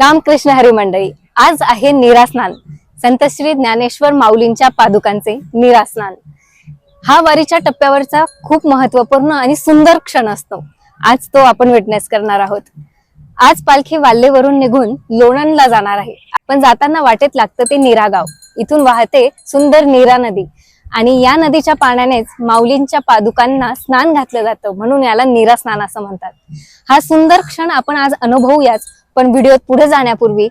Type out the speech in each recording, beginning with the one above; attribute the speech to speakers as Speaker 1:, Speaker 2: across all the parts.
Speaker 1: रामकृष्ण हरी मंडळी आज आहे निरास्नान. संत श्री ज्ञानेश्वर माऊलींच्या पादुकांचे निरास्नान. हा वारीच्या टप्प्यावरचा खूप महत्त्वपूर्ण आणि सुंदर क्षण असतो. आज तो आपण विटनेस करणार आहोत. आज पालखी वाल्लेवरून निघून लोणंदला जाणार आहे. पण जाताना वाटेत लागतं ते नीरा गाव इथून वाहते सुंदर नीरा नदी. आणि या नदीच्या पाण्यानेच माऊलींच्या पादुकांना स्नान घातलं जातं म्हणून याला नीरा स्नान असं म्हणतात. हा सुंदर क्षण आपण आज अनुभवूयाच. पण व्हिडिओत पुढे जाण्यापूर्वी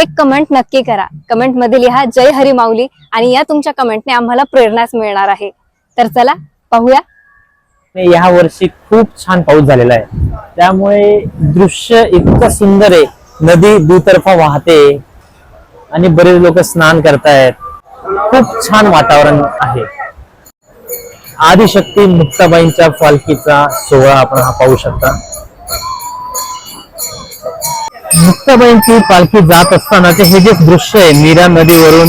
Speaker 1: एक कमेंट नक्की करा. कमेंटमध्ये लिहा जय हरी माऊली आणि या तुमच्या कमेंटने आम्हाला प्रेरणाच मिळणार आहे. तर चला पाहूया.
Speaker 2: या वर्षी खूप छान पाऊस झालेला आहे. त्यामुळे दृश्य इतकं सुंदर आहे. नदी दुतर्फा वाहते आणि बरेच लोक स्नान करतायत. खूप छान वातावरण आहे. आदिशक्ती मुक्ताबाईंच्या पालखीचा सोहळा आपण हा पाहू शकता. मुक्ताबाईंची पालखी जात असतानाचे हे जे दृश्य आहे मीरा नदीवरून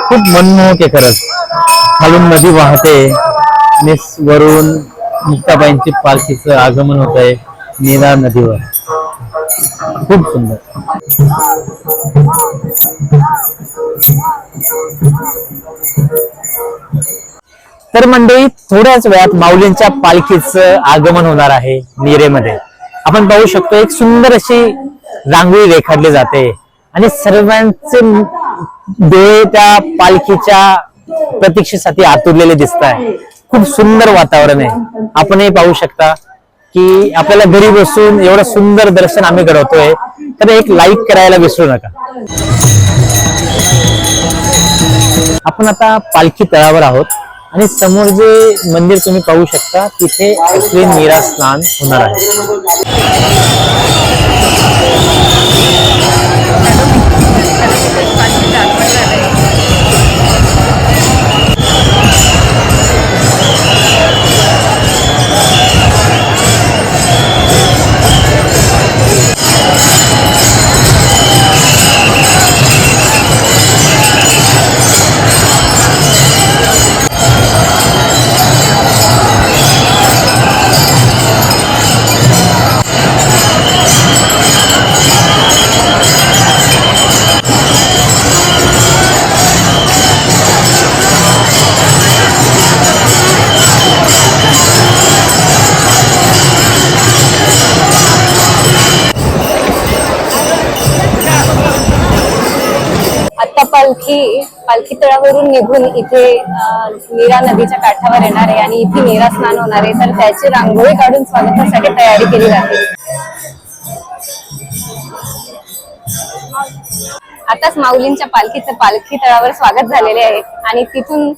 Speaker 2: खूप मनमोहक आहे खरंच. खालून नदी वाहते. वरून मुक्ताबाईंची पालखीचं आगमन होत आहे नीरा नदीवर. खूप सुंदर. तर मंडळी थोड्याच वेळात माऊलींच्या पालखीचं आगमन होणार आहे नीरेमध्ये आपण पाहू शकतो एक सुंदर अशी रांगोळी रेखाटली जाते. आणि सर्वांचे डोळे त्या पालखीच्या प्रतीक्षेसाठी आतुरलेले दिसत आहे. खूप सुंदर वातावरण आहे. आपणही पाहू शकता की आपल्याला घरी बसून एवढं सुंदर दर्शन आम्ही घडवतोय. तर एक लाईक करायला विसरू नका. आपण आता पालखी तळावर आहोत. आणि समोर जे मंदिर तुम्ही पाहू शकता तिथे असले नीरा स्नान होणार आहे.
Speaker 1: पालखी पालखी तळावरून निघून इथे नीरा नदीच्या काठावर येणार आहे आणि इथे नीरा स्नान होणार आहे. तर त्याची रांगोळी काढून स्वागतासाठी तयारी केली जाते. आताच माऊलींच्या पालखीचं पालखी तळावर स्वागत झालेले आहे आणि तिथून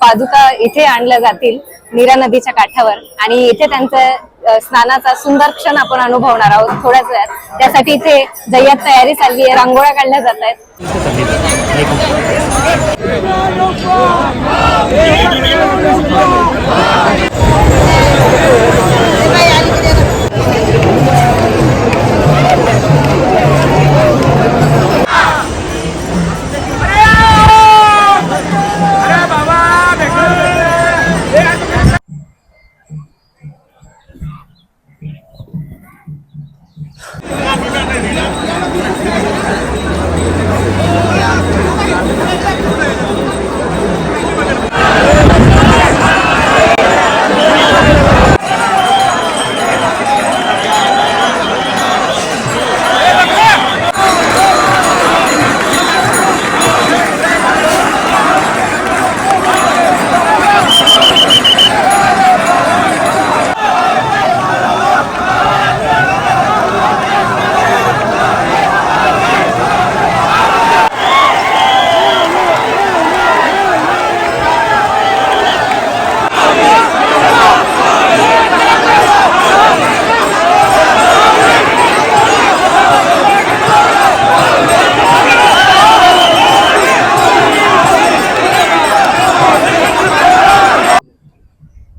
Speaker 1: पादुका इथे आणल्या जातील नीरा नदीच्या काठावर. आणि इथे त्यांचं स्नानाचा सुंदर क्षण आपण अनुभवणार आहोत थोड्याच वेळात. त्यासाठी इथे जय्यात तयारी चालली आहे. रांगोळ्या काढल्या जात आहेत. আসসালামাইকুম 絶対これ。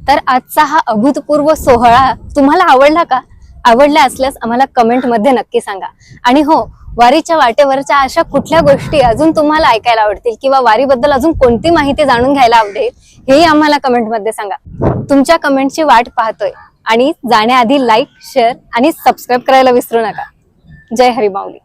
Speaker 1: तर आजचा हा अभूतपूर्व सोहळा तुम्हाला आवडला का? आवडला असल्यास आम्हाला कमेंटमध्ये नक्की सांगा. आणि हो वारीच्या वाटेवरच्या अशा कुठल्या गोष्टी अजून तुम्हाला ऐकायला आवडतील किंवा वारीबद्दल अजून कोणती माहिती जाणून घ्यायला आवडेल हेही आम्हाला कमेंटमध्ये सांगा. तुमच्या कमेंटची वाट पाहतोय आणि जाण्याआधी लाईक शेअर आणि सबस्क्राईब करायला विसरू नका. जय हरी माऊली.